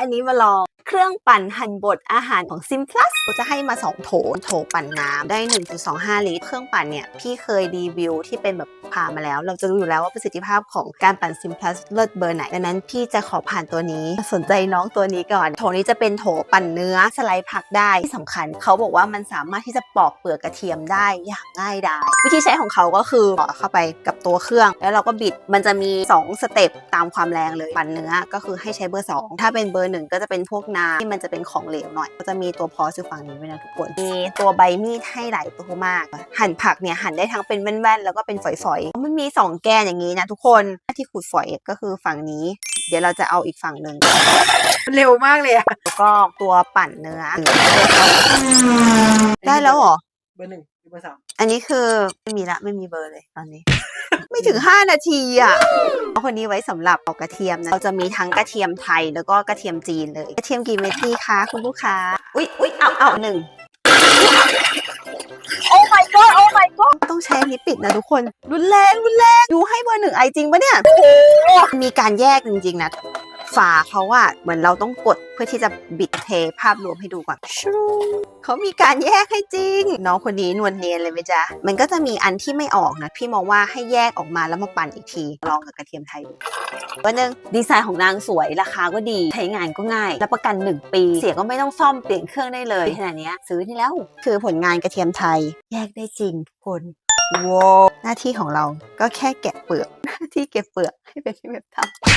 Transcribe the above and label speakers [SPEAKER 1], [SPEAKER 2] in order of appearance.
[SPEAKER 1] อันนี้มาลอง เครื่องปั่นหั่นบดอาหารของ Simplus เขาจะให้มา 2 โถ โถปั่นน้ำได้ 1.25 ลิตร เครื่องปั่นเนี่ย พี่เคยรีวิวที่เป็นแบบผ่ามาแล้ว เราจะรู้อยู่แล้วว่าประสิทธิภาพของการปั่น Simplus เลิศเบอร์ไหน ดังนั้นพี่จะขอผ่านตัวนี้ สนใจน้องตัวนี้ก่อน โถนี้จะเป็นโถปั่นเนื้อสไลด์ผักได้ที่สำคัญ เขาบอกว่ามันสามารถที่จะปอกเปลือกกระเทียมได้อย่างง่ายดายวิธีใช้ของเขาก็คือต่อเข้าไปกับตัวเครื่อง แล้วเราก็บิดมันจะมี 2 สเต็ปตามความแรงเลยปั่นเนื้อก็คือให้ใช้เบอร์ 2 ถ้าเป็นเบอร์หนึ่งก็จะเป็นพวกน้ำที่มันจะเป็นของเหลวหน่อย ก็จะมีตัวพอสอยู่ฝั่งนี้ด้วยนะทุกคน มีตัวใบมีดให้หลายตัวมาก หั่นผักเนี่ยหั่นได้ทั้งเป็นแว่นๆแล้วก็เป็นฝอยๆ มันมี 2 แกนอย่างนี้นะทุกคนที่ขูดฝอยก็คือฝั่งนี้ เดี๋ยวเราจะเอาอีกฝั่งหนึ่ง
[SPEAKER 2] เร็วมากเลยอะ
[SPEAKER 1] แล้วก็ตัวปั่นเนื้อได้แล้วเหรอ
[SPEAKER 2] เบอร์หนึ่งหรือเบอร์สาม
[SPEAKER 1] อันนี้คือไม่มีละไม่มีเบอร์เลยตอนนี้ ไม่ถึง5นาทีอะเอา คนนี้ไว้สำหรับเอากระเทียมนะเราจะมีทั้งกระเทียมไทยแล้วก็กระเทียมจีนเลย กระเทียมกี่เม็ดดีคะคุณลูกค้า อุ๊ยอุ๊ยเอาเอาหนึ่งโอ้ my god โอ้ my god ต้องใช้อันนี้ปิดนะทุกคน รุนแรงรุนแรงดูให้เบอร์หนึ่งไอจริงปะเนี่ย โอ้โหมีการแยกจริงๆนะ ฝาเขาอะเหมือนเราต้องกดเพื่อที่จะบิดเทภาพรวมให้ดูก่อนชูเขามีการแยกให้จริง น้องคนนี้นวลเนียนเลยไหมจ๊ะ มันก็จะมีอันที่ไม่ออกนะ พี่มองว่าให้แยกออกมาแล้วมาปั่นอีกที ลองกับกระเทียมไทยดูวันหนึ่งดีไซน์ของนางสวยราคาก็ดี ใช้งานก็ง่าย รับประกัน 1 ปี เสียก็ไม่ต้องซ่อมเปลี่ยนเครื่องได้เลยขนาดนี้ซื้อที่แล้ว คือผลงานกระเทียมไทย แยกได้จริงทุกคนว้าหน้าที่ของเราก็แค่แกะเปลือกหน้าที่เก็บเปลือกให้เป็นที่แบบทำ